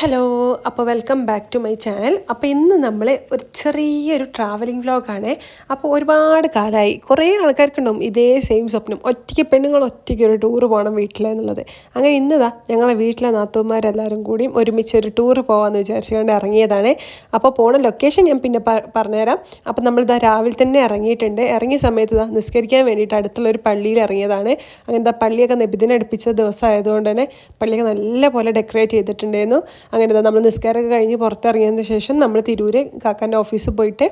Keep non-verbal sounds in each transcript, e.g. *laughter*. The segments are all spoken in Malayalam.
ഹലോ അപ്പോൾ welcome back to my channel അപ്പോൾ ഇന്ന് നമ്മൾ ഒരു ചെറിയൊരു ട്രാവലിംഗ് വ്ലോഗാണ് അപ്പോൾ ഒരുപാട് കാലമായി കുറേ ആൾക്കാർക്കുണ്ടാവും ഇതേ സെയിം സ്വപ്നം. ഒറ്റയ്ക്ക് പെണ്ണുങ്ങൾ ഒറ്റയ്ക്ക് ഒരു ടൂർ പോകണം വീട്ടിലെന്നുള്ളത് അങ്ങനെ ഇന്നതാ ഞങ്ങളെ വീട്ടിലെ നാത്തൂമാരെല്ലാവരും കൂടിയും ഒരുമിച്ച് ഒരു ടൂർ പോകാമെന്ന് വിചാരിച്ചുകൊണ്ട് ഇറങ്ങിയതാണ്. അപ്പോൾ പോണ ലൊക്കേഷൻ ഞാൻ പിന്നെ പറഞ്ഞുതരാം. അപ്പോൾ നമ്മളിതാ രാവിലെ തന്നെ ഇറങ്ങിയിട്ടുണ്ട്. ഇറങ്ങിയ സമയത്ത് ഇതാ നിസ്കരിക്കാൻ വേണ്ടിയിട്ട് അടുത്തുള്ള ഒരു പള്ളിയിൽ ഇറങ്ങിയതാണ്. അങ്ങനെ ഇതാ പള്ളിയൊക്കെ നബിദിനം അടുപ്പിച്ച ദിവസമായതുകൊണ്ട് തന്നെ പള്ളിയൊക്കെ നല്ലപോലെ ഡെക്കറേറ്റ് ചെയ്തിട്ടുണ്ടായിരുന്നു. അങ്ങനെ നമ്മൾ നിസ്കാരമൊക്കെ കഴിഞ്ഞ് പുറത്തിറങ്ങിയതിന് ശേഷം നമ്മൾ തിരൂര് കാക്കാന്റെ ഓഫീസിൽ പോയിട്ട്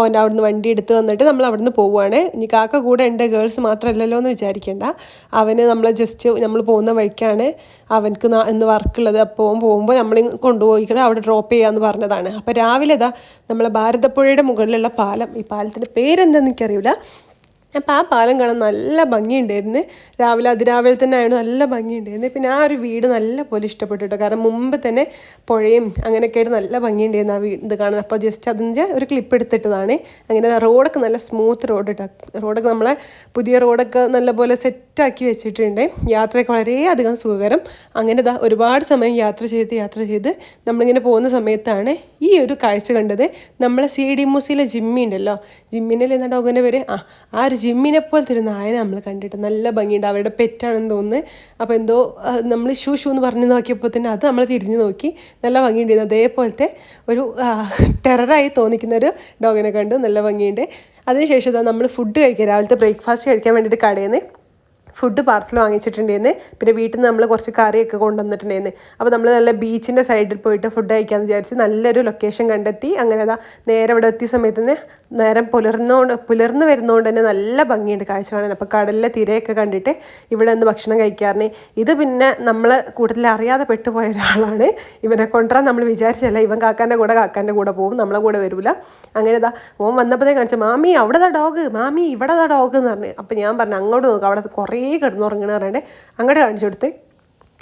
ഓന്റെ അവിടുന്ന് വണ്ടി എടുത്ത് വന്നിട്ട് നമ്മൾ അവിടുന്ന് പോവുകയാണ് ഇനി കാക്ക കൂടെ ഉണ്ട് ഗേൾസ് മാത്രമല്ലല്ലോ എന്ന് വിചാരിക്കേണ്ട. അവന് നമ്മൾ ജസ്റ്റ് നമ്മൾ പോകുന്ന വഴിക്കാണ്. അവനക്ക് ഇന്ന് വർക്കുള്ളത് അപ്പോൾ പോകുമ്പോൾ നമ്മൾ കൊണ്ടുപോയിക്കണം അവിടെ ഡ്രോപ്പ് ചെയ്യാമെന്ന് പറഞ്ഞതാണ്. അപ്പോൾ രാവിലെ ഇതാ നമ്മളെ ഭാരതപ്പുഴയുടെ മുകളിലുള്ള പാലം. ഈ പാലത്തിന്റെ പേരെന്താണെന്ന് എനിക്കറിയില്ല അപ്പോൾ ആ പാലം കാണാൻ നല്ല ഭംഗിയുണ്ടായിരുന്നു. രാവിലെ അതിരാവിലെ തന്നെ ആയിരുന്നു നല്ല ഭംഗിയുണ്ടായിരുന്നു. പിന്നെ ആ ഒരു വീട് നല്ല പോലെ ഇഷ്ടപ്പെട്ടു കേട്ടോ കാരണം മുമ്പ് തന്നെ പുഴയും അങ്ങനെയൊക്കെ ആയിട്ട് നല്ല ഭംഗിയുണ്ടായിരുന്നു ആ വീട് ഇത് കാണാൻ. അപ്പോൾ ജസ്റ്റ് അതിന്റെ ഒരു ക്ലിപ്പ് എടുത്തിട്ടതാണ്. അങ്ങനെ റോഡൊക്കെ നല്ല സ്മൂത്ത് റോഡ് കേട്ടോ റോഡൊക്കെ നമ്മളെ പുതിയ റോഡൊക്കെ നല്ല പോലെ സെറ്റാക്കി വെച്ചിട്ടുണ്ട്. യാത്രയൊക്കെ വളരെയധികം സുഖകരം. അങ്ങനെ ഇതാ ഒരുപാട് സമയം യാത്ര ചെയ്ത് യാത്ര ചെയ്ത് നമ്മളിങ്ങനെ പോകുന്ന സമയത്താണ് ഈ ഒരു കാഴ്ച കണ്ടത്. നമ്മളെ സി ഡി മ്യൂസിയിലെ ജിമ്മി ഉണ്ടല്ലോ. ജിമ്മിനല്ലേ എന്താ ഡോഗിന്റെ പേര്? ആ ആ ഒരു ജിമ്മിനെ പോലത്തെ ഒരു നായനെ നമ്മൾ കണ്ടിട്ട് നല്ല ഭംഗിയുണ്ട്. അവരുടെ പെറ്റാണെന്ന് തോന്നുന്നത് അപ്പോൾ എന്തോ നമ്മൾ ഷൂ ഷൂ എന്ന് പറഞ്ഞ് നോക്കിയപ്പോൾ തന്നെ അത് നമ്മൾ തിരിഞ്ഞു നോക്കി. നല്ല ഭംഗിയുണ്ടായിരുന്നു അതേപോലത്തെ ഒരു ടെററായി തോന്നിക്കുന്ന ഒരു ഡോഗിനെ കണ്ടു. നല്ല ഭംഗിയുണ്ട്. അതിനുശേഷം നമ്മൾ ഫുഡ് കഴിക്കുക. രാവിലത്തെ ബ്രേക്ക്ഫാസ്റ്റ് കഴിക്കാൻ വേണ്ടിയിട്ട് കടയിൽ നിന്ന് ഫുഡ് പാർസൽ വാങ്ങിച്ചിട്ടുണ്ടായിരുന്നു. പിന്നെ വീട്ടിൽ നിന്ന് നമ്മൾ കുറച്ച് കറിയൊക്കെ കൊണ്ടുവന്നിട്ടുണ്ടായിരുന്നു. അപ്പോൾ നമ്മൾ നല്ല ബീച്ചിന്റെ സൈഡിൽ പോയിട്ട് ഫുഡ് കഴിക്കാമെന്ന് വിചാരിച്ച് നല്ലൊരു ലൊക്കേഷൻ കണ്ടെത്തി. അങ്ങനെ അതാ നേരെ ഇവിടെ എത്തിയ സമയത്ത് തന്നെ നേരം പുലർന്നുകൊണ്ട് പുലർന്നു വരുന്നതുകൊണ്ട് തന്നെ നല്ല ഭംഗിയുണ്ട് കാഴ്ച കാണാൻ. അപ്പോൾ കടലിലെ തിരയൊക്കെ കണ്ടിട്ട് ഇവിടെ നിന്ന് ഭക്ഷണം കഴിക്കാറിന് ഇത് പിന്നെ നമ്മൾ കൂടുതൽ അറിയാതെ പെട്ടുപോയ ഒരാളാണ്. ഇവനെ കൊണ്ടുവരാൻ നമ്മൾ വിചാരിച്ചല്ല ഇവൻ കാക്കാന്റെ കൂടെ കാക്കാന്റെ കൂടെ പോകും നമ്മളെ കൂടെ വരില്ല അങ്ങനെ ഇതാ ഓൻ വന്നപ്പോഴേ കാണിച്ചു മാമി അവിടെ ഡോഗ് മാമി ഇവിടെ ഡോഗ് എന്ന് പറഞ്ഞു. അപ്പോൾ ഞാൻ പറഞ്ഞു അങ്ങോട്ട് നോക്കാം. അവിടെ കുറേ കിടന്നുറങ്ങണ പറയണേ അങ്ങോട്ട് കാണിച്ചു കൊടുത്ത്.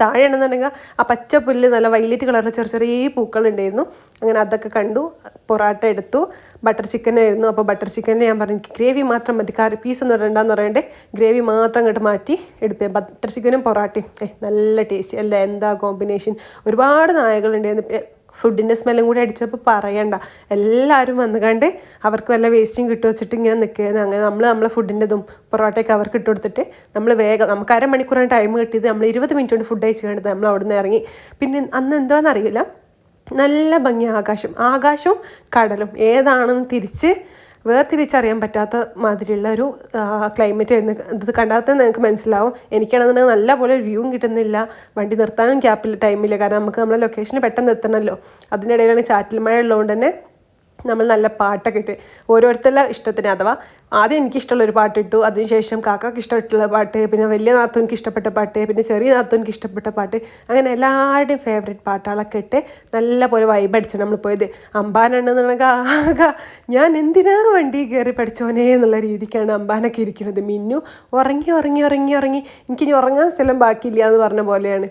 താഴെയാണെന്നുണ്ടെങ്കിൽ ആ പച്ച പുല്ല് നല്ല വൈലറ്റ് കളറിൽ ചെറിയ ചെറിയ പൂക്കളുണ്ടായിരുന്നു. അങ്ങനെ അതൊക്കെ കണ്ടു പൊറാട്ട എടുത്തു ബട്ടർ ചിക്കൻ ആയിരുന്നു. അപ്പോൾ ബട്ടർ ചിക്കനിൽ ഞാൻ പറഞ്ഞു ഗ്രേവി മാത്രം മതി കറി പീസ് ഒന്നും ഇടണ്ടെന്ന് പറയണ്ടേ. ഗ്രേവി മാത്രം അങ്ങോട്ട് മാറ്റി എടുക്കുക ബട്ടർ ചിക്കനും പൊറാട്ടയും നല്ല ടേസ്റ്റ് അല്ല എന്താ കോമ്പിനേഷൻ ഒരുപാട് നായകളുണ്ടായിരുന്നു. ഫുഡിന്റെ സ്മെല്ലും കൂടി അടിച്ചപ്പോൾ പറയണ്ട. എല്ലാവരും വന്നു കണ്ട് അവർക്ക് വല്ല വേസ്റ്റും കിട്ടു വെച്ചിട്ട് ഇങ്ങനെ നിൽക്കുന്നത് അങ്ങനെ നമ്മൾ നമ്മളെ ഫുഡിന്റെതും പൊറോട്ടയൊക്കെ അവർക്ക് ഇട്ട് കൊടുത്തിട്ട് നമ്മൾ വേഗം നമുക്ക് അരമണിക്കൂറാണ് ടൈം കിട്ടിയത്. നമ്മൾ ഇരുപത് മിനിറ്റ് കൊണ്ട് ഫുഡ് അയച്ചു കണ്ടത് നമ്മൾ അവിടെ നിന്ന് ഇറങ്ങി. പിന്നെ അന്ന് എന്താണെന്ന് അറിയില്ല നല്ല ഭംഗി ആകാശം. ആകാശവും കടലും ഏതാണെന്ന് തിരിച്ച് വേർതിരിച്ചറിയാൻ പറ്റാത്ത മാതിരിയുള്ള ഒരു ക്ലൈമറ്റ് ആയിരുന്നു. ഇത് കണ്ടാൽ തന്നെ നിങ്ങൾക്ക് മനസ്സിലാവും. എനിക്കാണെന്നുണ്ടെങ്കിൽ നല്ല പോലെ വ്യൂവും കിട്ടുന്നില്ല. വണ്ടി നിർത്താനും ഗ്യാപ്പില്ല ടൈമില്ല കാരണം നമുക്ക് നമ്മളെ ലൊക്കേഷന് പെട്ടെന്ന് എത്തണമല്ലോ. അതിനിടയിലാണ് ചാറ്റൽ മഴ ഉള്ളതുകൊണ്ട് തന്നെ നമ്മൾ നല്ല പാട്ടൊക്കെ ഇട്ട് ഓരോരുത്തരുടെ ഇഷ്ടത്തിന് അഥവാ ആദ്യം എനിക്ക് ഇഷ്ടമുള്ള ഒരു പാട്ട് ഇട്ടു അതിനുശേഷം കാക്കാക്ക് ഇഷ്ടപ്പെട്ടുള്ള പാട്ട് പിന്നെ വലിയ നാത്തൂനിക്ക് ഇഷ്ടപ്പെട്ട പാട്ട് പിന്നെ ചെറിയ നാത്തൂനിക്ക് ഇഷ്ടപ്പെട്ട പാട്ട് അങ്ങനെ എല്ലാവരുടെയും ഫേവറേറ്റ് പാട്ടുകളൊക്കെ ഇട്ട് നല്ല പോലെ വൈബ് അടിച്ച് നമ്മൾ പോയത്. അമ്പാനുണ്ടെന്നുണ്ടെങ്കിൽ ആകെ ഞാൻ എന്തിനാ വണ്ടി കയറി പഠിച്ചോനേ? എന്നുള്ള രീതിക്കാണ് അമ്പാനൊക്കെ ഇരിക്കുന്നത് മിന്നു ഉറങ്ങി ഉറങ്ങി ഉറങ്ങി ഉറങ്ങി എനിക്കിനി ഉറങ്ങാൻ സ്ഥലം ബാക്കിയില്ല എന്ന് പറഞ്ഞ പോലെയാണ്.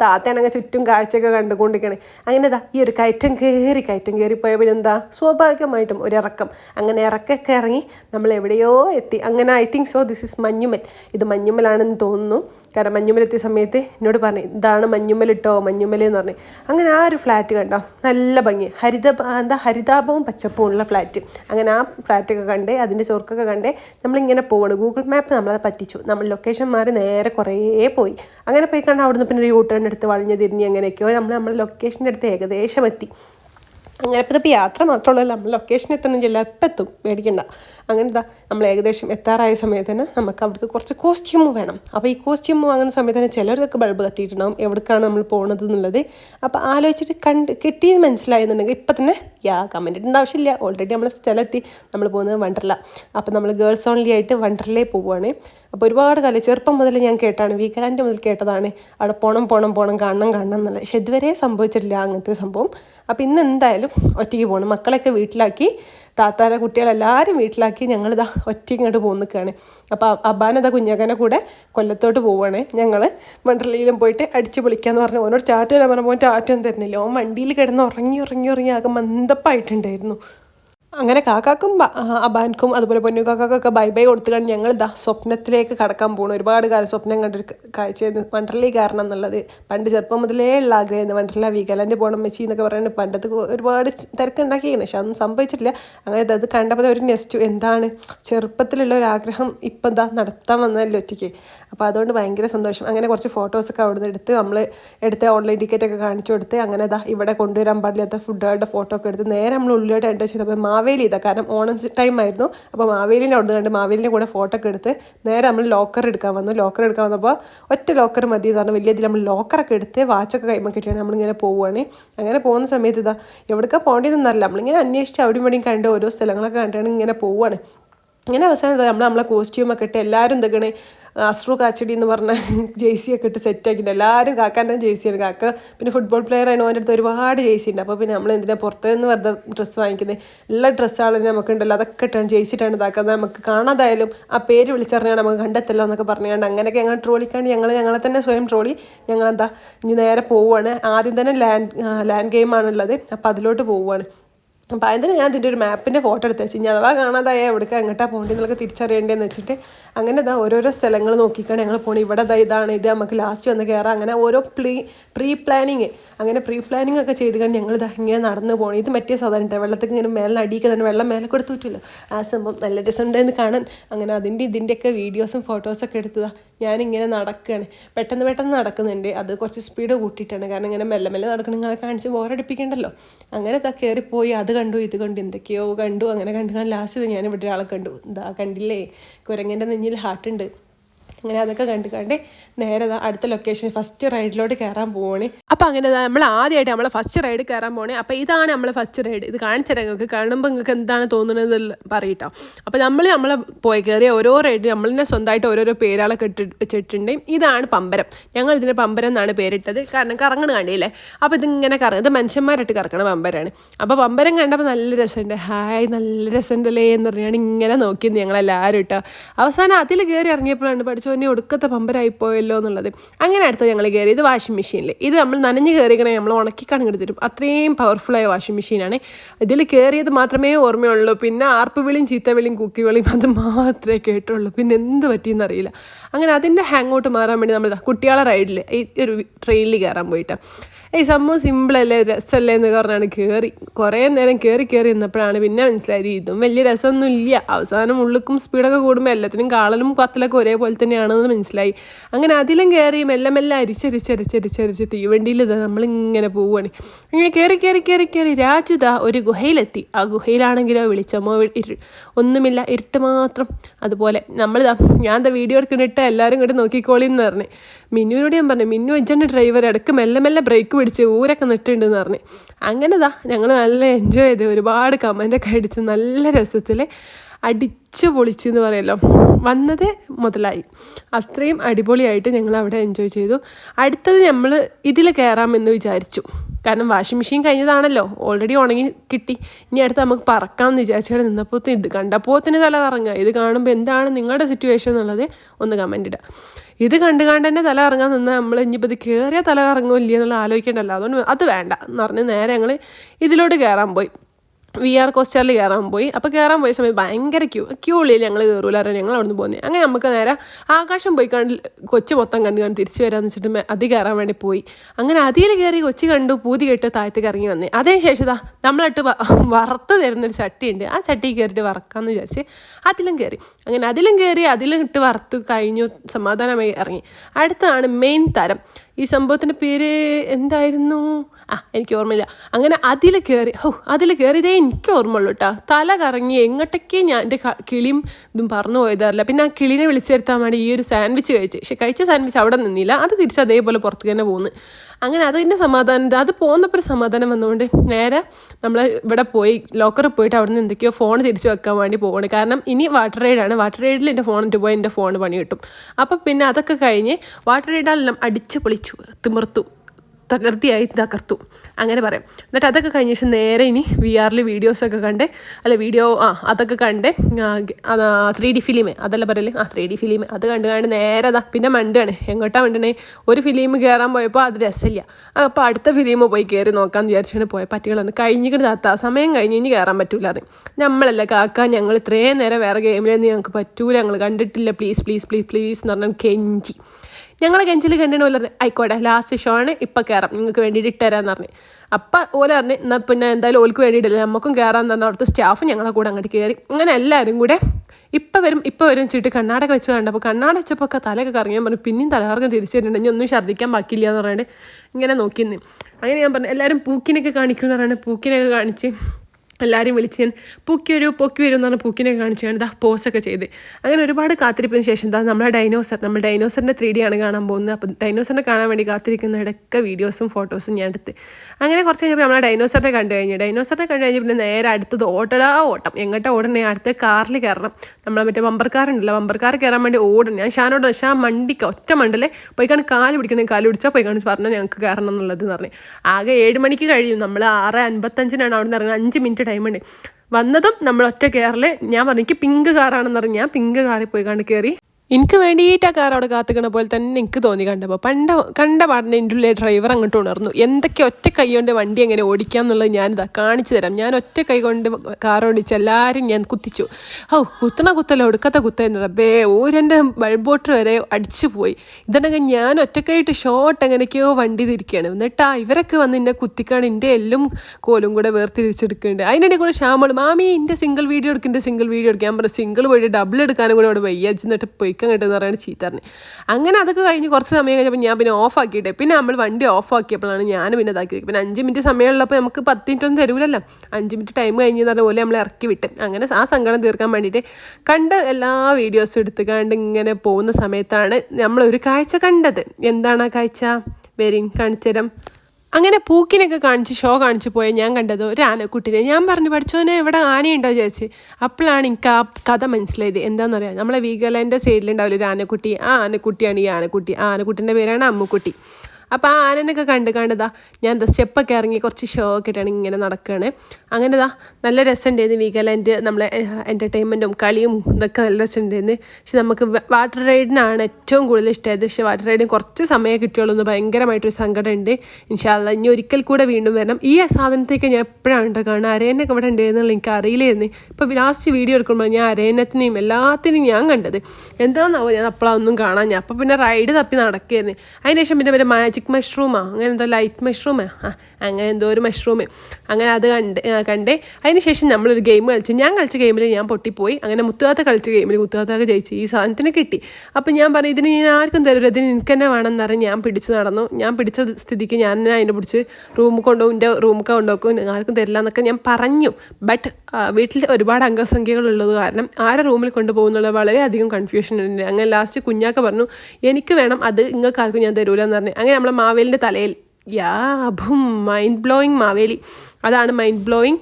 താത്തയാണെങ്കിൽ ചുറ്റും കാഴ്ചയൊക്കെ കണ്ടുകൊണ്ടിരിക്കണേ അങ്ങനെ ഇതാ ഈ ഒരു കയറ്റം കയറി കയറ്റം കയറി പോയ പിന്നെ എന്താ? സ്വാഭാവികമായിട്ടും ഒരു ഇറക്കം. അങ്ങനെ ഇറക്കൊക്കെ ഇറങ്ങി നമ്മൾ എവിടെയോ എത്തി. അങ്ങനെ I think so this is Manjummel. ഇത് മഞ്ഞുമലാണെന്ന് തോന്നുന്നു. കാരണം മഞ്ഞുമലെത്തിയ സമയത്ത് എന്നോട് പറഞ്ഞു ഇതാണ് മഞ്ഞുമൽ ഇട്ടോ മഞ്ഞുമൽ എന്ന് പറഞ്ഞു. അങ്ങനെ ആ ഒരു ഫ്ലാറ്റ് കണ്ടോ? നല്ല ഭംഗി. ഹരിത എന്താ ഹരിതാപവും പച്ചപ്പും ഉള്ള ഫ്ലാറ്റ്. അങ്ങനെ ആ ഫ്ലാറ്റൊക്കെ കണ്ടേ അതിന്റെ ചോർക്കൊക്കെ കണ്ട് നമ്മളിങ്ങനെ പോവാണ്. ഗൂഗിൾ മാപ്പ് നമ്മളത് പറ്റിച്ചു. നമ്മൾ ലൊക്കേഷൻ മാറി നേരെ കുറേ പോയി. അങ്ങനെ പോയി കണ്ടാൽ അവിടുന്ന് പിന്നെ ഒരു യൂ ടേൺ എടുത്ത് വളഞ്ഞ് തിരിഞ്ഞ് അങ്ങനെയൊക്കെയോ. നമ്മൾ നമ്മുടെ ലൊക്കേഷന്റെ അടുത്ത് ഏകദേശം എത്തി. അങ്ങനെ ഇപ്പോൾ ഇതിപ്പോൾ യാത്ര മാത്രമല്ല നമ്മൾ ലൊക്കേഷൻ എത്തണമെങ്കിൽ എപ്പം എത്തും മേടിക്കണ്ട അങ്ങനെ ഇതാ നമ്മൾ ഏകദേശം എത്താറായ സമയത്തിന് നമുക്ക് അവിടേക്ക് കുറച്ച് കോസ്റ്റ്യൂമ് വേണം. അപ്പോൾ ഈ കോസ്റ്റ്യൂമ് വാങ്ങുന്ന സമയത്തിന് ചിലർക്കൊക്കെ ബൾബ് കത്തിയിട്ടുണ്ടാവും എവിടേക്കാണ് നമ്മൾ പോകുന്നത് എന്നുള്ളത്. അപ്പോൾ ആലോചിച്ചിട്ട് കണ്ട് കിട്ടിയത് മനസ്സിലായെന്നുണ്ടെങ്കിൽ ഇപ്പം തന്നെ യാ കമന്റിട്ടുണ്ട് ആവശ്യമില്ല. ഓൾറെഡി നമ്മൾ സ്ഥലത്തി നമ്മൾ പോകുന്നത് വണ്ടർല. അപ്പോൾ നമ്മൾ ഗേൾസ് ഓൺലി ആയിട്ട് വണ്ടർലേ പോവുകയാണ് അപ്പോൾ ഒരുപാട് കാലം ചെറുപ്പം മുതൽ ഞാൻ കേട്ടാണ് വീക്കലാൻഡ് മുതൽ കേട്ടതാണ് അവിടെ പോണം പോണം പോണം കാണണം കാണണം എന്നുള്ളത്. പക്ഷെ ഇതുവരെ സംഭവിച്ചിട്ടില്ല അങ്ങനത്തെ സംഭവം. അപ്പോൾ ഇന്ന് എന്തായാലും ഒറ്റയ്ക്ക് പോകണം. മക്കളൊക്കെ വീട്ടിലാക്കി താത്താരെ കുട്ടികളെല്ലാവരും വീട്ടിലാക്കി ഞങ്ങളിതാ ഒറ്റയ്ക്ക് ഇങ്ങോട്ട് പോകുന്ന നിൽക്കുകയാണ് അപ്പോൾ അബാനത കുഞ്ഞാക്കനെ കൂടെ കൊല്ലത്തോട്ട് പോവുകയാണ് ഞങ്ങൾ മണ്ഡലയിലും പോയിട്ട് അടിച്ച് പൊളിക്കാന്ന് പറഞ്ഞു ഓനോട് ടാറ്റ ഞാൻ പറഞ്ഞപ്പോൾ ടാറ്റ ഒന്നും തരുന്നില്ല. ഓൻ വണ്ടിയിൽ കിടന്ന് ഉറങ്ങി ഉറങ്ങി ഉറങ്ങി ആകെ മന്ദപ്പായിട്ടുണ്ടായിരുന്നു. അങ്ങനെ കാക്കാക്കും അബാൻക്കും അതുപോലെ പൊന്നു കാക്കാക്കൊക്കെ ബൈ ബൈ കൊടുത്തുകൊണ്ട് ഞങ്ങൾ ദാ സ്വപ്നത്തിലേക്ക് കടക്കാൻ പോകണം ഒരുപാട് കാലം സ്വപ്നം കണ്ടൊരു കാഴ്ചയായിരുന്നു. വണ്ടർലി കാരണം എന്നുള്ളത്. പണ്ട് ചെറുപ്പം മുതലേ ഉള്ള ആഗ്രഹമായിരുന്നു വണ്ടർല വീഗാലാൻഡ് പോകണം മെച്ചി എന്നൊക്കെ പറയുന്നത്. പണ്ടത്ത് ഒരുപാട് തിരക്കുണ്ടാക്കിയാണ് പക്ഷെ അതൊന്നും സംഭവിച്ചിട്ടില്ല. അങ്ങനെ അത് കണ്ടപ്പോൾ ഒരു നെസ്റ്റ്. എന്താണ്? ചെറുപ്പത്തിലുള്ള ഒരു ആഗ്രഹം ഇപ്പം എന്താ നടത്താൻ വന്നതല്ലേ ഒറ്റയ്ക്ക്. അപ്പോൾ അതുകൊണ്ട് ഭയങ്കര സന്തോഷം. അങ്ങനെ കുറച്ച് ഫോട്ടോസൊക്കെ അവിടെ നിന്ന് എടുത്ത് നമ്മൾ എടുത്ത് ഓൺലൈൻ ടിക്കറ്റ് ഒക്കെ കാണിച്ചു കൊടുത്ത് അങ്ങനെ ദാ ഇവിടെ കൊണ്ടുവരാൻ പാടില്ലാത്ത ഫുഡുകളുടെ ഫോട്ടോ ഒക്കെ എടുത്ത് നേരെ നമ്മൾ ഉള്ളിലോട്ട് എന്റർ ചെയ്തപ്പോൾ മാവേലി ഇതാ. കാരണം ഓണം ടൈം ആയിരുന്നു. അപ്പോൾ മാവേലിന്റെ അവിടെ കണ്ട് മാവേലിന്റെ കൂടെ ഫോട്ടോ ഒക്കെ എടുത്ത് നേരെ നമ്മൾ ലോക്കർ എടുക്കാൻ വന്നു. ലോക്കർ എടുക്കാൻ വന്നപ്പോൾ ഒറ്റ ലോക്കർ മതി എന്ന് പറഞ്ഞാൽ വലിയ ഇതിൽ നമ്മൾ ലോക്കറൊക്കെ എടുത്ത് വാച്ചൊക്കെ കൈമ കിട്ടിയാണ് നമ്മളിങ്ങനെ പോവുകയാണ് അങ്ങനെ പോകുന്ന സമയത്ത് ഇതാ എവിടേക്കാണ് പോകേണ്ടതെന്നറിയില്ല. നമ്മളിങ്ങനെ അന്വേഷിച്ച് അവിടെയും ഇവിടെയും കണ്ട് ഓരോ സ്ഥലങ്ങളൊക്കെ കണ്ടാണ് ഇങ്ങനെ പോവുകയാണ് അങ്ങനെ അവസാനം നമ്മൾ നമ്മളെ കോസ്റ്റ്യൂമൊക്കെ ഇട്ട് എല്ലാവരും എന്തൊക്കെയാണ് അസ്രു കാച്ചടി എന്ന് പറഞ്ഞ *laughs* ജേഴ്സി ഒക്കെ ഇട്ട് സെറ്റ് ആക്കിയിട്ട് എല്ലാവരും കാക്കാന്റെ ജേഴ്സിയാണ് കാക്ക പിന്നെ ഫുട്ബോൾ പ്ലെയർ ആണ്. അവന്റെ അടുത്ത് ഒരുപാട് ജേഴ്സി ഉണ്ട്. അപ്പോൾ പിന്നെ നമ്മൾ എന്തിനാ പുറത്ത് നിന്ന് വെറുതെ ഡ്രസ്സ് വാങ്ങിക്കുന്നത് ഉള്ള ഡ്രസ്സുകളും നമുക്കുണ്ടല്ലോ അതൊക്കെ ഇട്ടാണ് ജേഴ്സി ഇട്ടാണ് ഇതാക്കുന്നത്. നമുക്ക് കാണാതായാലും ആ പേര് വിളിച്ചറിഞ്ഞാൽ നമുക്ക് കണ്ടെത്തല്ലോ എന്നൊക്കെ പറഞ്ഞുകൊണ്ട് അങ്ങനെയൊക്കെ ഞങ്ങൾ ട്രോളിക്കാണ്ട് ഞങ്ങൾ ഞങ്ങളെ തന്നെ സ്വയം ട്രോളി ഞങ്ങളെന്താ ഇനി നേരെ പോവുകയാണ് ആദ്യം തന്നെ ലാൻഡ് ലാൻഡ് ഗെയിമാണുള്ളത് അപ്പോൾ അതിലോട്ട് പോവുകയാണ് അപ്പോൾ അതിന് ഞാൻ ഇതിന്റെ ഒരു മാപ്പിന്റെ ഫോട്ടോ എടുത്ത് വെച്ച് ഇനി അഥവാ കാണാതായ എവിടേക്ക് എങ്ങോട്ടാ പോകേണ്ടത് എന്നൊക്കെ തിരിച്ചറിയേണ്ടതെന്ന് വെച്ചിട്ട് അങ്ങനെ ഇതാ ഓരോരോ സ്ഥലങ്ങൾ നോക്കിക്കാണ് ഞങ്ങൾ പോണി. ഇവിടെ ഇതാ ഇതാണ് ഇത് നമുക്ക് ലാസ്റ്റ് വന്ന് കയറാം അങ്ങനെ ഓരോ പ്രീ പ്രീ പ്ലാനിങ് അങ്ങനെ പ്രീ പ്ലാനിങ് ഒക്കെ ചെയ്ത് കണ്ട് ഞങ്ങൾ ഇതാ ഇങ്ങനെ നടന്ന് പോകണം ഇത് മറ്റേ സാധാരണ വെള്ളത്തേക്ക് ഇങ്ങനെ മേലെ അടിക്കുന്നുണ്ട് വെള്ളം മേലെ കൊടുത്തു പറ്റില്ല ആ സംഭവം നല്ല രസമുണ്ടെന്ന് കാണാൻ. അങ്ങനെ അതിന്റെ ഇതിന്റെയൊക്കെ വീഡിയോസും ഫോട്ടോസൊക്കെ എടുത്തതാ ഞാനിങ്ങനെ നടക്കുകയാണ് പെട്ടെന്ന് പെട്ടെന്ന് നടക്കുന്നുണ്ട്. അത് കുറച്ച് സ്പീഡ് കൂട്ടിയിട്ടാണ്. കാരണം ഇങ്ങനെ മെല്ലെ മെല്ലെ നടക്കണം നിങ്ങളെ കാണിച്ച് ബോറടിപ്പിക്കണ്ടല്ലോ അങ്ങനെ ഇതാ കയറിപ്പോയി അത് കണ്ടു ഇത് കണ്ടു എന്തൊക്കെയോ കണ്ടു അങ്ങനെ കണ്ടു. ലാസ്റ്റ് ഞാൻ ഇവിടെ ഒരാളെ കണ്ടു. എന്താ കണ്ടില്ലേ? കുരങ്ങന്റെ നെഞ്ഞിൽ ഹാർട്ടുണ്ട് അങ്ങനെ അതൊക്കെ കണ്ട് കണ്ട് നേരെ അടുത്ത ലൊക്കേഷൻ ഫസ്റ്റ് റൈഡിലോട്ട് കയറാൻ പോവാണ്. അപ്പോൾ അങ്ങനെ നമ്മൾ ആദ്യമായിട്ട് നമ്മൾ ഫസ്റ്റ് റൈഡ് കയറാൻ പോകണേ അപ്പോൾ ഇതാണ് നമ്മൾ ഫസ്റ്റ് റൈഡ് ഇത് കാണിച്ചുതരാം നിങ്ങൾക്ക്. കാണുമ്പോൾ നിങ്ങൾക്ക് എന്താണ് തോന്നുന്നത് പറയട്ടോ. അപ്പോൾ നമ്മൾ നമ്മൾ പോയി കയറിയ ഓരോ റൈഡ് നമ്മൾ തന്നെ സ്വന്തമായിട്ട് ഓരോരോ പേരാളെ ഇട്ട് ഇതാണ് പമ്പരം. ഞങ്ങൾ ഇതിന് പമ്പരം എന്നാണ് പേരിട്ടത്. കാരണം കറങ്ങണ കണ്ടില്ലേ? അപ്പോൾ ഇതിങ്ങനെ കറ ഇത് മനുഷ്യന്മാരായിട്ട് കറക്കണ പമ്പരമാണ് അപ്പോൾ പമ്പരം കണ്ടപ്പോൾ നല്ല രസമുണ്ട്. ഹായ് നല്ല രസമുണ്ടല്ലേ എന്ന് പറഞ്ഞാണ് ഇങ്ങനെ നോക്കിയത് ഞങ്ങളെല്ലാവരും ഇട്ടോ അവസാനം അതിൽ കയറി ഇറങ്ങിയപ്പോഴാണ് പഠിച്ചു തന്നെ ഒടുക്കത്തെ പമ്പരായി പോയല്ലോ എന്നുള്ളത്. അങ്ങനെ അടുത്ത ഞങ്ങൾ കയറി ഇത് വാഷിംഗ് മെഷീനിൽ ഇത് നമ്മൾ നനഞ്ഞ് കയറിക്കണേ നമ്മൾ ഉണക്കി ഉണക്കിക്കാണ് എടുത്തിട്ടും അത്രയും പവർഫുള്ളായ വാഷിംഗ് മെഷീനാണ് ഇതിൽ കയറിയത് മാത്രമേ ഓർമ്മയുള്ളൂ. പിന്നെ ആർപ്പ് വിളിയും ചീത്ത വിളിയും കുക്കി വിളിയും അത് മാത്രമേ കേട്ടുള്ളൂ. പിന്നെ എന്ത് പറ്റിയെന്ന് അറിയില്ല. അങ്ങനെ അതിന്റെ ഹാങ് ഔട്ട് മാറാൻ വേണ്ടി നമ്മൾ കുട്ടികളെ റൈഡിൽ ഈ ഒരു ട്രെയിനിൽ കയറാൻ പോയിട്ട്. ഈ സംഭവം സിമ്പിളല്ലേ രസമല്ലേ എന്ന് പറഞ്ഞാണ് കയറി കുറേ നേരം കയറി കയറി നിന്നപ്പോഴാണ് പിന്നെ മനസ്സിലായത് ഇതും വലിയ രസമൊന്നും ഇല്ല അവസാനം ഉള്ളിക്കും സ്പീഡൊക്കെ കൂടുമ്പോൾ എല്ലാത്തിനും കാളലും കത്തലൊക്കെ ഒരേപോലെ തന്നെയാണെന്ന് മനസ്സിലായി. അങ്ങനെ അതിലും കയറി മെല്ലെ മെല്ലെ അരിച്ചരിച്ചരിച്ചരിച്ചരിച്ച് തീവണ്ടിയിൽ ഇതാ നമ്മളിങ്ങനെ പോവുകയാണ് ഇങ്ങനെ കയറി കയറി കയറി കയറി രാജുത ഒരു ഗുഹയിലെത്തി. ആ ഗുഹയിലാണെങ്കിലോ വെളിച്ചമോ ഇരു ഒന്നുമില്ല ഇരുട്ട് മാത്രം. അതുപോലെ നമ്മൾ ഞാൻ എന്താ വീഡിയോ എടുക്കണിട്ട് എല്ലാവരും കൂടി നോക്കിക്കോളി എന്ന് പറഞ്ഞു. മിന്നുവിനോട് ഞാൻ പറഞ്ഞു മിന്നു അജ്ജന്റെ ഡ്രൈവർ ഇടയ്ക്ക് മെല്ലെ മെല്ലെ ബ്രേക്ക് പിടിച്ച് ഊരൊക്കെ നിട്ടുണ്ടെന്ന് പറഞ്ഞു. അങ്ങനെതാ ഞങ്ങൾ നല്ല എൻജോയ് ചെയ്ത് ഒരുപാട് കമന്റൊക്കെ അടിച്ച് നല്ല രസത്തിൽ അടിച്ചു പൊളിച്ചു എന്ന് പറയുമല്ലോ വന്നത് മുതലായി. അത്രയും അടിപൊളിയായിട്ട് ഞങ്ങൾ അവിടെ എൻജോയ് ചെയ്തു. അടുത്തത് നമ്മൾ ഇതിൽ കയറാമെന്ന് വിചാരിച്ചു. കാരണം വാഷിംഗ് മെഷീൻ കഴിഞ്ഞതാണല്ലോ. ഓൾറെഡി ഉണങ്ങി കിട്ടി. ഇനി അടുത്ത് നമുക്ക് പറക്കാമെന്ന് വിചാരിച്ചാണ് നിന്നപ്പോൾ ഇത് കണ്ടപ്പോൾ തന്നെ തല കറങ്ങുക. ഇത് കാണുമ്പോൾ എന്താണ് നിങ്ങളുടെ സിറ്റുവേഷൻ എന്നുള്ളത് ഒന്ന് കമന്റ് ഇടുക. ഇത് കണ്ട് കണ്ട് തന്നെ തല കറങ്ങാൻ നിന്നാൽ നമ്മൾ ഇനിയിപ്പോൾ ഇത് കയറിയ തല കറങ്ങുമോ ഇല്ല എന്നുള്ള ആലോചിക്കേണ്ടല്ലോ. അതുകൊണ്ട് അത് വേണ്ട എന്ന് പറഞ്ഞ് നേരെ ഞങ്ങൾ ഇതിലോട്ട് കയറാൻ പോയി. വി ആർ കോസ്റ്ററിൽ കയറാൻ പോയി. അപ്പോൾ കയറാൻ പോയ സമയത്ത് ഭയങ്കര ക്യൂ ക്യൂ ഉള്ളിൽ ഞങ്ങൾ കയറൂലായിരുന്നു ഞങ്ങൾ അവിടെ നിന്ന് പോകുന്നത് അങ്ങനെ നമുക്ക് നേരെ ആകാശം പോയി കണ്ട് കൊച്ചു മൊത്തം കണ്ട് കണ്ട് തിരിച്ചു വരാമെന്ന് വെച്ചിട്ട് അതി കയറാൻ വേണ്ടി പോയി. അങ്ങനെ അതിയിൽ കയറി കൊച്ചു കണ്ടു പൂതി കെട്ട് താഴത്തേക്ക് ഇറങ്ങി വന്നേ. അതേ ശേഷം ദാ നമ്മളിട്ട് വ- വറുത്ത് തരുന്നൊരു ചട്ടിയുണ്ട്. ആ ചട്ടി കയറിയിട്ട് വറക്കാമെന്ന് വിചാരിച്ച് അതിലും കയറി അങ്ങനെ അതിലും കയറി അതിലും ഇട്ട് വറുത്ത് കഴിഞ്ഞു സമാധാനമായി ഇറങ്ങി. അടുത്താണ് മെയിൻ തരം. ഈ സംഭവത്തിന്റെ പേര് എന്തായിരുന്നു? ആ എനിക്ക് ഓർമ്മയില്ല. അങ്ങനെ അതിൽ കയറി ഹോ അതിൽ കയറിയതേ എനിക്ക് ഓർമ്മയുള്ളൂ കേട്ടോ തല കറങ്ങി എങ്ങോട്ടൊക്കെ ഞാൻ എന്റെ കിളിയും ഇതും പറഞ്ഞു പോയതറില്ല പിന്നെ ആ കിളിനെ വിളിച്ചെടുത്താൻ വേണ്ടി ഈ ഒരു സാൻഡ്വിച്ച് കഴിച്ച്. പക്ഷെ കഴിച്ച സാൻഡ്വിച്ച് അവിടെ നിന്നില്ല. അത് തിരിച്ച് അതേപോലെ പുറത്ത് തന്നെ പോകുന്നു അങ്ങനെ അതിന്റെ സമാധാനം അത് പോകുന്നപ്പോൾ ഒരു സമാധാനം വന്നുകൊണ്ട് നേരെ നമ്മൾ ഇവിടെ പോയി ലോക്കറിൽ പോയിട്ട് അവിടെ നിന്ന് എന്തൊക്കെയോ ഫോൺ തിരിച്ചു വെക്കാൻ വേണ്ടി പോകണം കാരണം ഇനി വാട്ടർ റൈഡാണ്. വാട്ടർ റൈഡിൽ എന്റെ ഫോൺ ഇട്ട് പോയി എന്റെ ഫോൺ പണി കിട്ടും. അപ്പം പിന്നെ അതൊക്കെ കഴിഞ്ഞ് വാട്ടർ റൈഡാലെല്ലാം അടിച്ച് പൊളിച്ചു തിമിർത്തു. തകർത്തിയായി തകർത്തു. അങ്ങനെ പറയാം. എന്നിട്ട് അതൊക്കെ കഴിഞ്ഞ ശേഷം നേരെ ഇനി വി ആറിൽ വീഡിയോസൊക്കെ കണ്ട് അല്ല വീഡിയോ ആ അതൊക്കെ കണ്ട് ത്രീ ഡി ഫിലിം അതല്ല പറയല്ലേ ആ ത്രീ ഡി ഫിലിം അത് കണ്ട് കണ്ട് നേരെ അതാ പിന്നെ മണ്ടാണ്. എങ്ങോട്ടാണ് മണ്ടണേ? ഒരു ഫിലിം കയറാൻ പോയപ്പോൾ അത് രസമില്ല അപ്പോൾ അടുത്ത ഫിലിം പോയി കയറി നോക്കാമെന്ന് വിചാരിച്ചാണ് പോയ. പറ്റികളൊന്ന് കഴിഞ്ഞിട്ട് താത്ത. സമയം കഴിഞ്ഞ് ഇനി കയറാൻ പറ്റൂല അത് നമ്മളല്ല കാക്ക ഞങ്ങൾ ഇത്രയും നേരം വേറെ ഗെയിമിലൊന്നും ഞങ്ങൾക്ക് പറ്റൂല. ഞങ്ങൾ കണ്ടിട്ടില്ല. പ്ലീസ് പ്ലീസ് പ്ലീസ് പ്ലീസ് എന്ന് പറഞ്ഞാൽ കെഞ്ചി. ഞങ്ങൾ കെഞ്ചിൽ കണ്ടിട്ട് ഓല പറഞ്ഞു ആയിക്കോട്ടെ ലാസ്റ്റ് ഷോ ആണ് ഇപ്പം കയറാം നിങ്ങൾക്ക് വേണ്ടിയിട്ട് ഇട്ടുതരാമെന്ന് പറഞ്ഞു. അപ്പം ഓല പറഞ്ഞു എന്നാൽ പിന്നെ എന്തായാലും ഓൽക്ക് വേണ്ടിയിട്ടില്ല നമുക്കും കയറാൻ തന്നെ അവിടുത്തെ സ്റ്റാഫ് ഞങ്ങളെ കൂടെ അങ്ങോട്ട് കയറി അങ്ങനെ എല്ലാവരും കൂടെ ഇപ്പം വരും ഇപ്പം വരും വെച്ചിട്ട് കണ്ണാടക വെച്ച് കണ്ടപ്പോൾ കണ്ണാട വെച്ചപ്പോൾ ഒക്കെ തലയൊക്കെ കറങ്ങിയാൻ പറഞ്ഞു പിന്നെയും തലകറങ്ങി തിരിച്ചു തരുന്നുണ്ട് ഇനി ഒന്നും ഛർദ്ദിക്കാൻ ബാക്കിയില്ല എന്ന് പറഞ്ഞിട്ട് ഇങ്ങനെ നോക്കിയിരുന്നു അങ്ങനെ ഞാൻ പറഞ്ഞു എല്ലാവരും പൂക്കിനൊക്കെ കാണിക്കുമെന്ന് പറയുന്നത് പൂക്കിനൊക്കെ കാണിച്ച് എല്ലാവരും വിളിച്ച് ഞാൻ പൂക്കി വരൂ പൊക്കി വരും എന്ന് പറഞ്ഞാൽ പൂക്കിനെ കാണിച്ച് ഞാൻ ഇതാ പോസൊക്കെ ചെയ്ത്. അങ്ങനെ ഒരുപാട് കാത്തിരിപ്പിന് ശേഷം എന്താ നമ്മളെ ഡൈനോസർ നമ്മൾ ഡൈനോസറിന്റെ ത്രീ ഡി ആണ് കാണാൻ പോകുന്നത്. അപ്പം ഡൈനോസറിനെ കാണാൻ വേണ്ടി കാത്തിരിക്കുന്ന ഇടയ്ക്ക് വീഡിയോസും ഫോട്ടോസും ഞാൻ എടുത്ത്. അങ്ങനെ കുറച്ച് കഴിഞ്ഞപ്പോൾ നമ്മളെ ഡൈനോസറിനെ കണ്ടു കഴിഞ്ഞു. ഡൈനോസറിനെ കണ്ടു കഴിഞ്ഞാൽ പിന്നെ നേരെ അടുത്തത് ഓട്ടടാ ഓട്ടം. എങ്ങോട്ടാ ഓടണേ? അടുത്ത കാറിൽ കയറണം. നമ്മളെ മറ്റേ ബമ്പർ കാർ ഉണ്ടല്ലോ ബമ്പർ കാർ കയറാൻ വേണ്ടി ഓടണം. ഞാൻ ഷാനോട് ഷാ മണ്ടിക്ക് ഒറ്റ മണ്ടല്ലേ? പോയി കാണും കാൽ പിടിക്കണേ കാൽ പിടിച്ചാൽ പോയി കാണും പറഞ്ഞാൽ ഞങ്ങൾക്ക് കയറണം എന്നുള്ളത് എന്ന് പറഞ്ഞു. ആകെ ഏഴ് മണിക്ക് കഴിയും. നമ്മൾ ആറ് അൻപത്തഞ്ചിനാണ് അവിടെ നിന്ന് ഇറങ്ങുന്നത്. അഞ്ച് മിനിറ്റ് ടൈമുണ്ട്. വന്നതും നമ്മൾ ഒറ്റ കയറിൽ ഞാൻ പറഞ്ഞു എനിക്ക് പിങ്ക് കാറാണെന്ന് പറഞ്ഞ്. ഞാൻ പിങ്ക് കാറിൽ പോയി കണ്ട് കയറി. എനിക്ക് വേണ്ടിയിട്ട് ആ കാർ അവിടെ കാത്തുക്കണ പോലെ തന്നെ എനിക്ക് തോന്നി കണ്ടപ്പോൾ പണ്ട കണ്ട പാടിന്റെ എന്റെ ഉള്ളിലെ ഡ്രൈവർ അങ്ങോട്ട് ഉണർന്നു. എന്തൊക്കെ ഒറ്റ കൈ കൊണ്ട് വണ്ടി എങ്ങനെ ഓടിക്കാം എന്നുള്ളത് ഞാനിതാ കാണിച്ചു തരാം. ഞാൻ ഒറ്റ കൈ കൊണ്ട് കാർ ഓടിച്ച് എല്ലാവരും ഞാൻ കുത്തിച്ചു. ഓ കുത്തണ കുത്തല്ല ഒടുക്കത്തെ കുത്തന്നെ റബ്ബേ ഓരെന്റെ ബൾബോട്ടർ വരെ അടിച്ചു പോയി. ഇതുണ്ടെങ്കിൽ ഞാൻ ഒറ്റക്കായിട്ട് ഷോട്ട് എങ്ങനെയൊക്കെയോ വണ്ടി തിരിക്കുകയാണ്. എന്നിട്ടാ ഇവരൊക്കെ വന്ന് എന്നെ കുത്തിക്കാണ് എന്റെ എല്ലും കോലും കൂടെ വേർതിരിച്ചെടുക്കുന്നുണ്ട്. അതിനിടയിൽ കൂടെ ശ്യാമൾ മാമി എന്റെ സിംഗിൾ വീഡിയോ എടുക്കും സിംഗിൾ വീഡിയോ എടുക്കാൻ ഞാൻ പറഞ്ഞു സിംഗിൾ പോയിട്ട് ഡബിൾ എടുക്കാനും കൂടെ അവിടെ വയ്യ. എന്നിട്ട് പൊയ്ക്കാൻ കിട്ടുന്ന പറയുന്നത് ചീത്തറിന് അങ്ങനെ അതൊക്കെ കഴിഞ്ഞ് കുറച്ച് സമയം കഴിഞ്ഞപ്പോൾ ഞാൻ പിന്നെ ഓഫ് ആക്കിയിട്ട് പിന്നെ നമ്മൾ വണ്ടി ഓഫ് ആക്കിയപ്പോഴാണ് ഞാൻ പിന്നെ ഇതാക്കിയത്. പിന്നെ അഞ്ച് മിനിറ്റ് സമയമുള്ളപ്പോൾ നമുക്ക് പത്ത് മിനിറ്റ് ഒന്നും തരൂലല്ലോ. അഞ്ച് മിനിറ്റ് ടൈം കഴിഞ്ഞ് പറഞ്ഞ പോലെ നമ്മൾ ഇറക്കി വിട്ട്. അങ്ങനെ ആ സങ്കടം തീർക്കാൻ വേണ്ടിയിട്ട് കണ്ട എല്ലാ വീഡിയോസും എടുത്ത് കണ്ട് ഇങ്ങനെ പോകുന്ന സമയത്താണ് നമ്മളൊരു കാഴ്ച കണ്ടത്. എന്താണ് ആ കാഴ്ച? വരും കാണിച്ചുതരാം അങ്ങനെ പൂക്കിനൊക്കെ കാണിച്ച് ഷോ കാണിച്ച് പോയ ഞാൻ കണ്ടത് ഒരു ആനക്കുട്ടിനെ. ഞാൻ പറഞ്ഞു പഠിച്ചോനെ ഇവിടെ ആനയുണ്ടോ? ചോദിച്ച് അപ്പോഴാണ് എനിക്ക് ആ കഥ മനസ്സിലായത്. എന്താണെന്ന് പറയാം നമ്മളെ വീഗലന്റെ സൈഡിലുണ്ടാവില്ല ഒരു ആനക്കുട്ടി? ആ ആനക്കുട്ടിയാണ് ഈ ആനക്കുട്ടി. ആ ആനക്കുട്ടിന്റെ പേരാണ് അമ്മുക്കുട്ടി. അപ്പോൾ ആ ആനനൊക്കെ കണ്ട് കണ്ടതാ ഞാൻ എന്താ സ്റ്റെപ്പൊക്കെ ഇറങ്ങി കുറച്ച് ഷോ ഒക്കെ ഇട്ടാണ് ഇങ്ങനെ നടക്കുകയാണ് അങ്ങനെ ഇതാ നല്ല രസമുണ്ടായിരുന്നു വീഗാലാൻഡ് നമ്മളെ എന്റർടൈൻമെന്റും കളിയും ഇതൊക്കെ നല്ല രസമുണ്ടായിരുന്നു. പക്ഷെ നമുക്ക് വാട്ടർ റൈഡിനാണ് ഏറ്റവും കൂടുതൽ ഇഷ്ടമായത്. പക്ഷെ വാട്ടർ റൈഡിന് കുറച്ച് സമയം കിട്ടിയുള്ളൂ എന്ന് ഭയങ്കരമായിട്ടൊരു സങ്കടമുണ്ട്. ഇൻഷാല്ല ഇനി ഒരിക്കൽ കൂടെ വീണ്ടും വരണം. ഈ സാധനത്തേക്ക് ഞാൻ എപ്പോഴാണ് കേട്ടോ കാണുക അരയനൊക്കെ ഇവിടെ ഉണ്ടായിരുന്നുള്ള എനിക്ക് അറിയില്ലായിരുന്നു. ഇപ്പോൾ ലാസ്റ്റ് വീഡിയോ എടുക്കുമ്പോൾ ഞാൻ അരയനത്തിനെയും എല്ലാത്തിനെയും ഞാൻ കണ്ടത്. എന്താണെന്നാവോ ഞാൻ അപ്പോഴൊന്നും കാണാൻ ഞാൻ അപ്പോൾ പിന്നെ റൈഡ് തപ്പി നടക്കുകയായിരുന്നു. അതിനുശേഷം പിന്നെ പിന്നെ മാജിക് മഷ്റൂമാ അങ്ങനെ എന്തോ ലൈറ്റ് മഷ്റൂമാ ആ. അങ്ങനെ എന്തോ ഒരു മഷ്റൂം അങ്ങനെ അത് കണ്ട് കണ്ടേ. അതിനുശേഷം നമ്മളൊരു ഗെയിം കളിച്ച്. ഞാൻ കളിച്ച ഗെയിമിൽ ഞാൻ പൊട്ടിപ്പോയി. അങ്ങനെ മുത്തുകാത്ത കളിച്ച ഗെയിമിൽ മുത്തുകാത്തൊക്കെ ജയിച്ച് ഈ സാധനത്തിന് കിട്ടി. അപ്പം ഞാൻ പറഞ്ഞു ഇതിന് ഞാൻ ആർക്കും തരില്ല ഇതിന് എനിക്ക് തന്നെ വേണമെന്ന് പറഞ്ഞ് ഞാൻ പിടിച്ച് നടന്നു. ഞാൻ പിടിച്ച സ്ഥിതിക്ക് ഞാൻ തന്നെ അതിനെ പിടിച്ച് റൂമിൽ കൊണ്ടുപോകും എന്റെ റൂമൊക്കെ കൊണ്ടുപോക്കും ആർക്കും തരില്ല എന്നൊക്കെ ഞാൻ പറഞ്ഞു. ബട്ട് വീട്ടിൽ ഒരുപാട് അംഗസംഖ്യകളുള്ളത് കാരണം ആരെ റൂമിൽ കൊണ്ടുപോകുന്നുള്ള വളരെയധികം കൺഫ്യൂഷൻ ഉണ്ട്. അങ്ങനെ ലാസ്റ്റ് കുഞ്ഞാക്ക പറഞ്ഞു എനിക്ക് വേണം അത് നിങ്ങൾക്ക് ആർക്കും ഞാൻ തരൂല എന്ന് പറഞ്ഞു. അങ്ങനെ നമ്മളെ മാവേലിന്റെ തലയിൽ. യാ അഭും മൈൻഡ് ബ്ലോയിങ് മാവേലി. അതാണ് മൈൻഡ് ബ്ലോയിങ്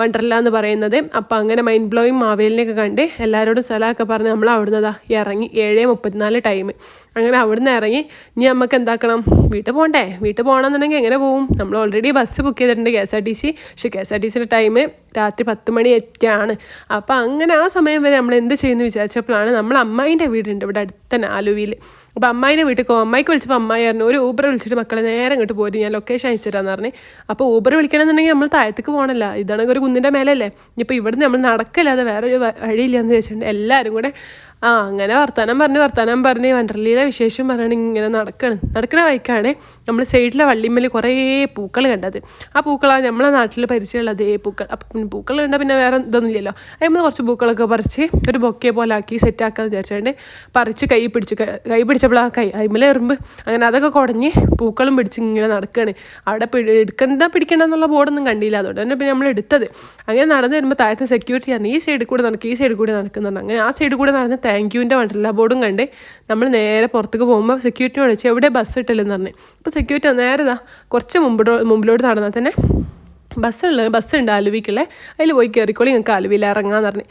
വണ്ടർല എന്ന് പറയുന്നത്. അപ്പോൾ അങ്ങനെ മൈൻഡ് ബ്ലോയിങ് മാവേലിനെയൊക്കെ കണ്ട് എല്ലാവരോടും സ്ഥലമൊക്കെ പറഞ്ഞ് നമ്മൾ അവിടുന്ന് അതാ ഇറങ്ങി ഏഴ് മുപ്പത്തിനാല് ടൈം അങ്ങനെ അവിടുന്ന് ഇറങ്ങി ഇനി നമുക്ക് എന്താക്കണം? വീട്ടിൽ പോകണ്ടേ വീട്ടിൽ പോകണമെന്നുണ്ടെങ്കിൽ എങ്ങനെ പോകും നമ്മൾ ഓൾറെഡി ബസ് ബുക്ക് ചെയ്തിട്ടുണ്ട് K S R T C. പക്ഷേ കെ എസ് ആർ ടി സിയുടെ ടൈം രാത്രി പത്ത് മണി എറ്റാണ് അപ്പോൾ അങ്ങനെ ആ സമയം വരെ നമ്മൾ എന്ത് ചെയ്യുന്നു വിചാരിച്ചപ്പോഴാണ് നമ്മൾ അമ്മായിന്റെ വീടുണ്ട് ഇവിടെ അടുത്ത ആലുവയിൽ അപ്പോൾ അമ്മായിന്റെ വീട്ടിൽ പോകും അമ്മായിക്ക് വിളിച്ചപ്പോൾ അമ്മായി പറഞ്ഞു ഒരു ഊബർ വിളിച്ചിട്ട് മക്കളെ നേരെ ഇങ്ങോട്ട് പോരും ഞാൻ ലൊക്കേഷൻ അയച്ചു തരാമെന്ന് പറഞ്ഞ്. അപ്പോൾ ഊബർ വിളിക്കണമെന്നുണ്ടെങ്കിൽ നമ്മൾ താഴത്തേക്ക് പോകണമല്ല ഇതാണെങ്കിൽ ഒരു കുന്നിന്റെ മേലല്ലേ? ഇനിയിപ്പോൾ ഇവിടുന്ന് നമ്മൾ നടക്കില്ലാതെ വേറെ ഒരു വഴിയില്ല എന്ന് ചോദിച്ചിട്ടുണ്ട്. എല്ലാവരും കൂടെ ആ അങ്ങനെ വർത്താനം പറഞ്ഞ് വർത്താനം പറഞ്ഞ് വണ്ടർലിയിലെ വിശേഷം പറയണ ഇങ്ങനെ നടക്കണം. നടക്കണ വൈക്കാണ് നമ്മൾ സൈഡിലെ വള്ളിമ്മൽ കുറേ പൂക്കൾ കണ്ടത്. ആ പൂക്കളാണ് നമ്മളെ നാട്ടിൽ പരിചയമുള്ള അതേ പൂക്കൾ. അപ്പം പിന്നെ പൂക്കൾ കണ്ടാൽ പിന്നെ വേറെ ഇതൊന്നുമില്ലല്ലോ. അതിന് കുറച്ച് പൂക്കളൊക്കെ പറിച്ച് ഒരു ബൊക്കെ പോലെ ആക്കി സെറ്റാക്കാന്ന് വിചാരിച്ചുകൊണ്ട് പറിച്ച് കൈ പിടിച്ച് കൈ പിടിച്ചപ്പോൾ ആ കൈ അതിമല എറുമ്പ് അങ്ങനെ അതൊക്കെ കുടഞ്ഞ് പൂക്കളും പിടിച്ച് ഇങ്ങനെ നടക്കുകയാണ് അവിടെ എടുക്കണ്ട പിടിക്കണ്ട എന്നുള്ള ബോർഡൊന്നും കണ്ടില്ല. അതുകൊണ്ട് തന്നെ പിന്നെ നമ്മൾ എടുത്തത്. അങ്ങനെ നടന്നു വരുമ്പോൾ താഴത്തെ സെക്യൂരിറ്റി ആണ് ഈ സൈഡിൽ കൂടെ നടക്കുക ഈ സൈഡിൽ കൂടെ നടക്കുന്നുണ്ട് അങ്ങനെ ആ സൈഡിൽ കൂടെ നടന്ന് താങ്ക് യുവിന്റെ വണ്ടർല ബോർഡും കണ്ടേ നമ്മൾ നേരെ പുറത്തേക്ക് പോകുമ്പോൾ സെക്യൂരിറ്റി വിളിച്ച് എവിടെ ബസ് ഇട്ടില്ലെന്ന് പറഞ്ഞു. അപ്പോൾ സെക്യൂരിറ്റി നേരെ ഇതാ കുറച്ച് മുമ്പോട്ട് മുമ്പിലോട്ട് നടന്നാൽ തന്നെ ബസ്സുള്ള ബസ്സുണ്ട് ആലുവിക്കുള്ള അതിൽ പോയി കയറിക്കോളി നിങ്ങൾക്ക് ആലുവിയിൽ ഇറങ്ങാന്ന് പറഞ്ഞു.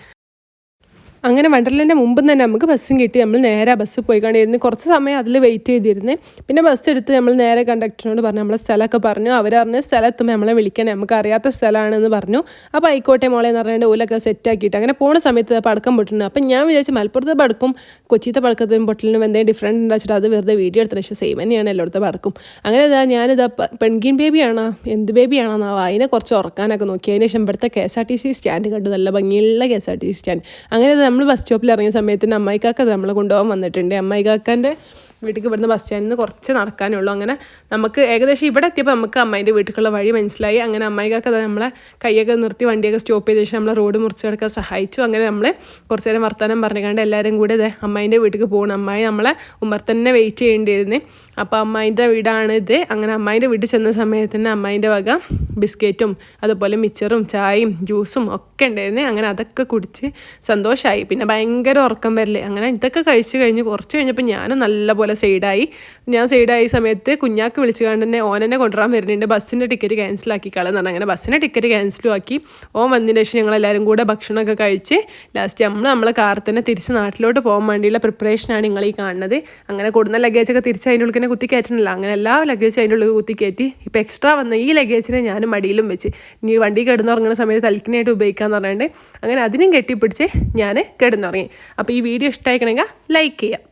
അങ്ങനെ വണ്ടർലന്റെ മുമ്പ് തന്നെ നമുക്ക് ബസ്സും കിട്ടി. നമ്മൾ നേരെ ബസ്സിൽ പോയി കണ്ടിരുന്നു കുറച്ച് സമയം അതിൽ വെയിറ്റ് ചെയ്തിരുന്നു. പിന്നെ ബസ് എടുത്ത് നമ്മൾ നേരെ കണ്ടക്ടറിനോട് പറഞ്ഞു. നമ്മളെ സ്ഥലമൊക്കെ പറഞ്ഞു. അവർ പറഞ്ഞ് സ്ഥലം നമ്മളെ വിളിക്കണേ. നമുക്ക് അറിയാത്ത സ്ഥലമാണെന്ന് പറഞ്ഞു. അപ്പോൾ ആയിക്കോട്ടെ മോളെ എന്ന് പറഞ്ഞിട്ട് ഓലൊക്കെ സെറ്റാക്കിയിട്ട് അങ്ങനെ പോണ സമയത്ത് പടക്കം പൊട്ടുന്നു അപ്പം ഞാൻ വിചാരിച്ചു മലപ്പുറത്തെ പടക്കും കൊച്ചിത്തെ പടക്കത്തും പൊട്ടലിനും എന്തെങ്കിലും ഡിഫറന്റ് ഉണ്ടാച്ചിട്ട് അത് വെറുതെ വീഡിയോ എടുത്തു പക്ഷേ സെയിം തന്നെയാണ് എല്ലായിടത്തെ പടക്കും. അങ്ങനെ ഇതാ ഞാനിതാ പെൺകീൻ ബേബിയാണോ എന്ത് ബേബിയാണോ എന്നാവോ അതിനെ കുറച്ച് ഉറക്കാനൊക്കെ നോക്കി. അതിന് ശേഷം ഇവിടുത്തെ K S R T C stand കണ്ടു. നല്ല ഭംഗിയുള്ള K S R T C stand. അങ്ങനെ നമ്മൾ ബസ് സ്റ്റോപ്പിൽ ഇറങ്ങിയ സമയത്തിന് അമ്മായിക്കാക്ക നമ്മളെ കൊണ്ടുപോകാൻ വന്നിട്ടുണ്ട്. അമ്മായിക്കാക്കന്റെ വീട്ടിലേക്ക് ഇവിടുന്ന് ബസ് സ്റ്റാൻഡിൽ നിന്ന് കുറച്ച് നടക്കാനേ ഉള്ളൂ. അങ്ങനെ നമുക്ക് ഏകദേശം ഇവിടെ എത്തിയപ്പോൾ നമുക്ക് അമ്മായിന്റെ വീട്ടിലേക്കുള്ള വഴി മനസ്സിലായി. അങ്ങനെ അമ്മായിക്കൊക്കെ നമ്മളെ കൈയൊക്കെ നിർത്തി വണ്ടിയൊക്കെ സ്റ്റോപ്പ് ചെയ്ത ശേഷം നമ്മളെ റോഡ് മുറിച്ച് കിടക്കാൻ സഹായിച്ചു. അങ്ങനെ നമ്മൾ കുറച്ച് നേരം വർത്തമാനം പറഞ്ഞുകൊണ്ട് എല്ലാവരും കൂടെ ഇത് അമ്മായിന്റെ വീട്ടിലേക്ക് പോകണം അമ്മായി നമ്മളെ ഉമ്മർ തന്നെ വെയിറ്റ് ചെയ്യേണ്ടിയിരുന്നു. അപ്പോൾ അമ്മായിന്റെ വീടാണ് ഇത്. അങ്ങനെ അമ്മായിന്റെ വീട്ടിൽ ചെന്ന സമയത്ത് തന്നെ അമ്മായിന്റെ വക ബിസ്ക്കറ്റും അതുപോലെ മിച്ചറും ചായയും ജ്യൂസും ഒക്കെ ഉണ്ടായിരുന്നു. അങ്ങനെ അതൊക്കെ കുടിച്ച് സന്തോഷമായി പിന്നെ ഭയങ്കര ഉറക്കം വരല്ലേ അങ്ങനെ ഇതൊക്കെ കഴിച്ച് കഴിഞ്ഞ് കുറച്ച് കഴിഞ്ഞപ്പോൾ ഞാനും നല്ലപോലെ സൈഡായി. ഞാൻ സൈഡായ സമയത്ത് കുഞ്ഞാക്ക് വിളിച്ചു കണ്ട് തന്നെ ഓനെന്നെ കൊണ്ടുവരാൻ വരുന്നുണ്ട്. ബസ്സിന്റെ ടിക്കറ്റ് ക്യാൻസലാക്കി പറഞ്ഞു അങ്ങനെ ബസ്സിന്റെ ടിക്കറ്റ് ക്യാൻസലും ആക്കി. ഓൻ വന്നതിന് ശേഷം ഞങ്ങളെല്ലാവരും കൂടെ ഭക്ഷണമൊക്കെ കഴിച്ച് ലാസ്റ്റ് നമ്മൾ നമ്മളെ കാർ തന്നെ തിരിച്ച് നാട്ടിലോട്ട് പോകാൻ വേണ്ടിയുള്ള പ്രിപ്പറേഷനാണ് നിങ്ങൾ ഈ കാണുന്നത്. അങ്ങനെ കൊടുന്ന ലഗേജൊക്കെ തിരിച്ച് അതിന്റെ ഉള്ളിൽ തന്നെ കുത്തി കയറ്റണില്ല. അങ്ങനെ എല്ലാ ലഗേജും അതിന്റെ ഉള്ളിൽ കുത്തി കയറ്റി. ഇപ്പോൾ എക്സ്ട്രാ വന്ന ഈ ലഗേജിനെ ഞാൻ മടിയിലും വെച്ച്. ഇനി വണ്ടി കിടന്നുറങ്ങുന്ന സമയത്ത് തൽക്കിനായിട്ട് ഉപയോഗിക്കാമെന്ന് പറഞ്ഞിട്ടുണ്ട് അങ്ങനെ അതിനും കെട്ടിപ്പിടിച്ച് ഞാൻ കിടന്നുറങ്ങി. അപ്പോൾ ഈ വീഡിയോ ഇഷ്ടമായിക്കണമെങ്കിൽ ലൈക്ക് ചെയ്യാം.